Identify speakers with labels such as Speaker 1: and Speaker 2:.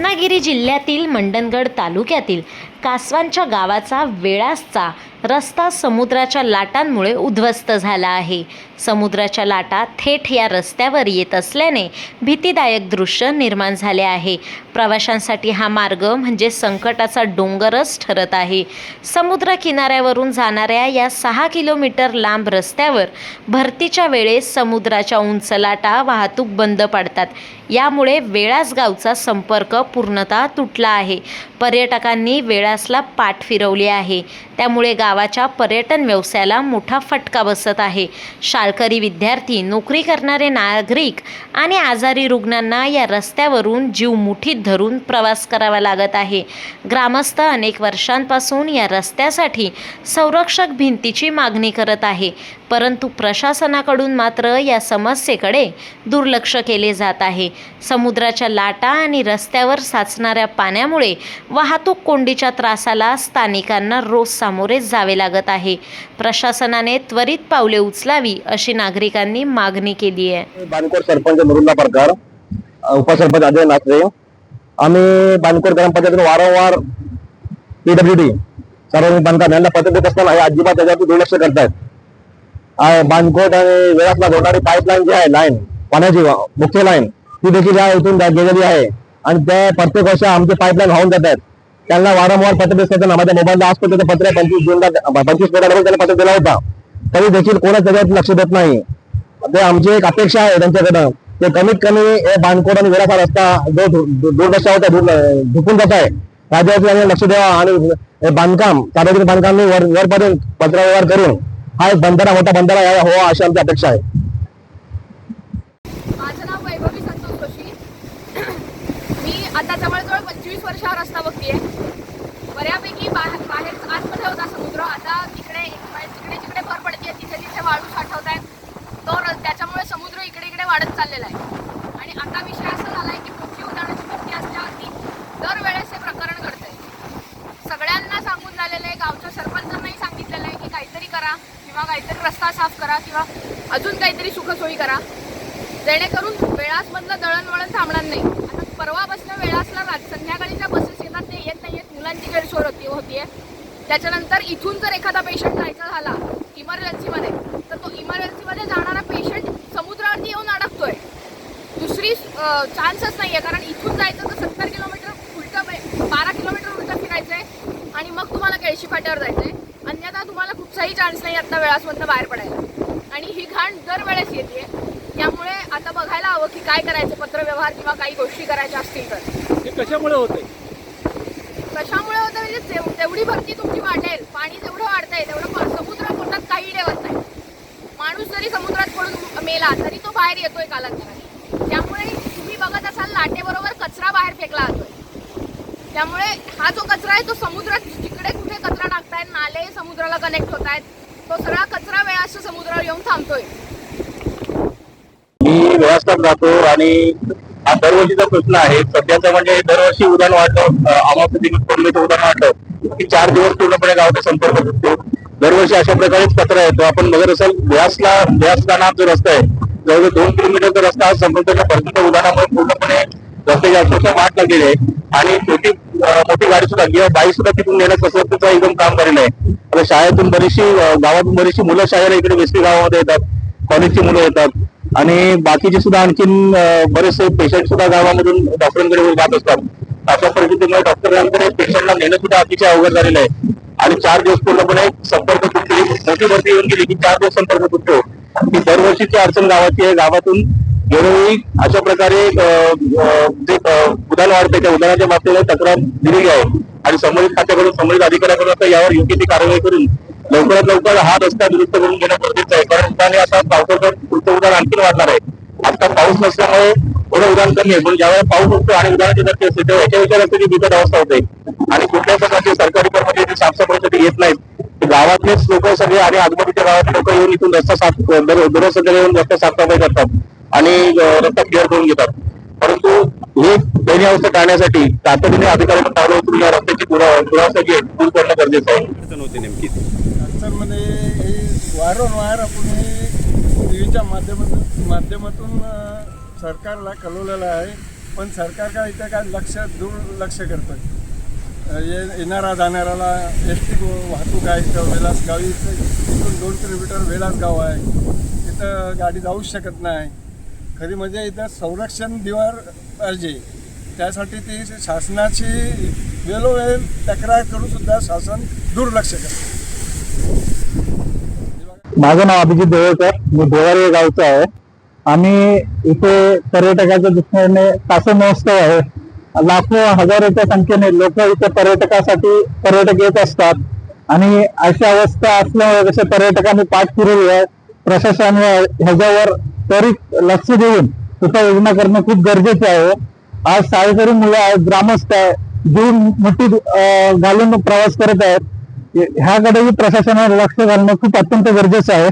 Speaker 1: रत्नागिरी जिल्ह्यातील मंडणगड तालुक्यातील कासवांच्या गावाचा वेळासचा रस्ता समुद्राच्या लाटांमुळे उद्ध्वस्त झाला आहे. समुद्राच्या लाटा थेट या रस्त्यावर येत असल्याने भीतीदायक दृश्य निर्माण झाले आहे. प्रवाशांसाठी हा मार्ग म्हणजे संकटाचा डोंगरच ठरत आहे. समुद्र किनाऱ्यावरून जाणाऱ्या या सहा किलोमीटर लांब रस्त्यावर भरतीच्या वेळेस समुद्राच्या उंच लाटा वाहतूक बंद पाडतात. यामुळे वेळास गावचा संपर्क पूर्णतः तुटला आहे. पर्यटकांनी वेळासला पाठ फिरवली आहे. त्यामुळे गावाच्या पर्यटन व्यवसायाला मोठा फटका बसत आहे. शाळकरी विद्यार्थी नोकरी करणारे नागरिक आणि आजारी रुग्णांना या रस्त्यावरून जीव मुठीत धरून प्रवास करावा लागत आहे. ग्रामस्थ अनेक वर्षांपासून या रस्त्यासाठी संरक्षक भिंतीची मागणी करत आहे. परंतु प्रशासनाकडून मात्र या समस्येकडे दुर्लक्ष केले जात आहे. समुद्राच्या लाटा आणि रस्त्यावर साचणाऱ्या पाण्यामुळे वाहतूक कोंडीच्या त्रासाला स्थानिकांना रोज सामोरे जावे लागत आहे. प्रशासनाने त्वरित पावले उचलावी अशी नागरिकांनी मागणी केली आहे.
Speaker 2: बानकोर सरपंच मुरुंदा प्रकार उपसरपंच अजय नात्रे आम्ही बानकोर ग्रामपंचायतीने वारंवार पीडब्ल्यू डी सार्वजनिक बांधकाम यांना पत्र देत असताना हे अजिबात त्याच्यावर दुर्लक्ष करतायत. बांधकोट आणि वेळासला जोडणारी पाईपलाईन जी आहे लाईन पाण्याची वा- मुख्य लाईन ती देखील या इथून गेलेली आहे. आणि त्या प्रत्येक वर्षी आमचे पाईपलाईन वाहून जात आहेत त्यांना वारंवार पत्र देत असताना माझ्या मोबाईलला आज त्याचं पत्र आहे, पंचवीस जूनला पंचवीस मेला त्यांना पत्र दिला होता. तरी देखील कोणाच त्याच्यात लक्ष देत नाही. ते आमची एक अपेक्षा आहे त्यांच्याकडं. ते कमीत कमी हे बांधकोड आणि वेळाचा रस्ता जो दु- दुर्दशा होता झुकून जात आहे. राज्यावरती लक्ष द्यावा आणि हे बांधकाम सार्वजनिक बांधकाम वर वरपर्यंत पत्रव्यवहार करून हा एक बंधारा मोठा बंधारा या- हो अशी आमची अपेक्षा आहे
Speaker 3: माझं नाव वैभवी संतोष जोशी मी आता जवळजवळ पंचवीस वर्ष हा रस्ता बघतीये. बऱ्यापैकी बाहेर बाहेर आतमध्ये होता समुद्र. आता तिकडे तिकडे जिकडे भर पडते तिथे तिथे वाळू साठवत आहेत तो त्याच्यामुळे समुद्र इकडे इकडे वाढत चाललेला आहे. आणि आता विषय असा झाला आहे की पृथ्वी उदाहरणाची भरती असल्यावरती दरवेळेस हे प्रकरण घडतंय. सगळ्यांना सांगून झालेलं आहे गावच्या सरपंचांनाही सांगितलेलं आहे की काहीतरी करा किंवा काहीतरी रस्ता साफ करा किंवा अजून काहीतरी सुखसोयी करा. जेणेकरून वेळासमधलं दळणवळण थांबणार नाही. आता परवापासून वेळासला रात संध्याकाळी ज्या बसेस येतात ते येत नाही आहेत मुलांची गैरसोय होती होतीये. त्याच्यानंतर इथून जर एखादा पेशंट जायचा झाला इमर्जन्सीमध्ये तर तो इमर्जन्सीमध्ये जाणारा पेशंट समुद्रावरती येऊन अडकतोय. दुसरी चान्सच नाही आहे कारण इथून जायचं तर सत्तर किलोमीटर उलटं पे- बारा किलोमीटर उलटं फिरायचं आहे आणि मग तुम्हाला केळशी फाट्यावर जायचं आहे अन्यथा तुम्हाला कुठचाही चान्स नाही आत्ता वेळासमधनं बाहेर पडायला. आणि ही घाण दरवेळेस येते त्यामुळे आता बघायला हवं की काय करायचं? पत्रव्यवहार किंवा काही गोष्टी करायच्या असतील तर.
Speaker 4: हे कशामुळे होते
Speaker 3: कशामुळे होतं म्हणजे तेव- तेवढी भरती तुमची वाढेल. पाणी जेवढं वाढतंय तेवढं पा- समुद्र पोटात काही ठेवत नाही. माणूस जरी समुद्रात पडून मेला तरी तो बाहेर येतोय कालांतराने. त्यामुळे तुम्ही बघत असाल लाटेबरोबर कचरा बाहेर फेकला जातोय. त्यामुळे हा जो कचरा आहे तो समुद्रात जिकडे कुठे कचरा टाकतायत नाले समुद्राला कनेक्ट होत आहेत तो सगळा कचरा वेळाच्या समुद्रावर येऊन थांबतोय.
Speaker 2: मी जातो आणि हा दरवर्षीचा प्रश्न आहे. सध्याचा म्हणजे दरवर्षी उदाहरण वाढलं अमावस्या दिवस तर उदाहरण वाढलं की चार दिवस पूर्णपणे गावाचा संपर्क तुटतो दरवर्षी अशा प्रकारेच कचरा येतो. आपण बघत असाल व्यासला व्यासला जो रस्ता आहे जवळजवळ दोन किलोमीटरचा रस्ता हा संपर्काच्या भरतीच्या उदाहरणामुळे पूर्णपणे रस्त्याची अक्षरशः वाट लागलेली आहे. आणि छोटी मोठी गाडी सुद्धा किंवा बाईक सुद्धा तिथून नेण्याचं स्वतःचं एकदम काम केलेलं आहे. आता शाळेतून बरीचशी गावातून बरीचशी मुलं शाळेला इकडे वेस्टी गावामध्ये येतात कॉलेजची मुलं येतात. आणि बाकीचे सुद्धा आणखीन बरेचसे पेशंट सुद्धा गावामधून डॉक्टरांकडे जात असतात. अशा परिस्थितीमुळे डॉक्टरांकडे पेशंटला नेणं सुद्धा अतिशय अवघड झालेलं आहे. आणि चार दिवस पूर्णपणे संपर्क तुटली मोठी भरती येऊन गेली की चार दिवस संपर्क तुटतो. ही दरवर्षीची अडचण गावाची आहे गावातून वेळोवेळी अशा प्रकारे जे उदाहरण वाढते त्या उदाहरणाच्या बाबतीत तक्रार दिलेली आहे. आणि संबंधित खात्याकडून संबंधित अधिकाऱ्याकडून आता यावर योग्य ती कारवाई करून लवकरात लवकर हा रस्ता दुरुस्त करून घेणं गरजेचं आहे. कारण उदाहरणे आता पावसाचं पुढचं उदाहरण आणखी वाढणार आहे. आता पाऊस नसल्यामुळे थोडं उदाहरण कमी आहे. पण ज्यावेळेला पाऊस असतो आणि उदाहरणाची धरती असते तेव्हा याच्या विचार रस्त्याची बिकट अवस्था होते. आणि कुठल्या प्रकारचे सरकारी कर्मचारी साफसफाईसाठी येत नाहीत. गावातलेच लोक सगळे आणि आजूबाजूच्या गावात लोक येऊन इथून रस्ता साफ दर- दररोज सगळे येऊन रस्ता साफसफाई करतात आणि रस्ता क्लिअर करून घेतात. दयनीय अवस्था टाळण्यासाठी तातडीने अधिकाऱ्यांना पावलं उचलून या रस्त्याची दुरा- दुरावस्था जी दूर करणं गरजेचं आहे.
Speaker 4: अडचण होते नेमकी.
Speaker 5: अडचणमध्ये हे वारंवार आपण हे टी व्हीच्या माध्यमातून माध्यमातून सरकारला कळवलेलं आहे. पण सरकार काय इथे काय लक्ष दुर्लक्ष करतोय. अ, ये- येणारा जाणाऱ्याला एस टी वाहतूक आहे इथं वेलासगाव इथं इथून दोन किलोमीटर वेलासगाव आहे. इथं गाडी जाऊच शकत नाही. खरी म्हणजे इथं संरक्षण दिवार पाहिजे. त्यासाठी ती शासनाची वेळोवेळ तक्रार करून सुद्धा शासन दुर्लक्ष करते.
Speaker 4: माझं नाव अभिजित देवळकर. मी देवारी गावचं आहे. आम्ही इथे पर्यटकाच्या दृष्टीने कासव महोत्सव आहे. लाखो हजारोच्या संख्येने लोक इथे पर्यटकासाठी पर्यटक येत असतात. आणि अशी अवस्था असल्यामुळे जसे पर्यटकांनी पाठ फिरवली आहे प्रशासन ह्याच्यावर त्वरित लक्ष देऊन उपाययोजना करणं खूप गरजेचे आहे. आज शाळेकरी मुलं आहेत ग्रामस्थ आहे जीव मोठी घालून प्रवास करत आहेत. ह्याकडेही प्रशासनाने लक्ष घालणं खूप अत्यंत गरजेचं आहे.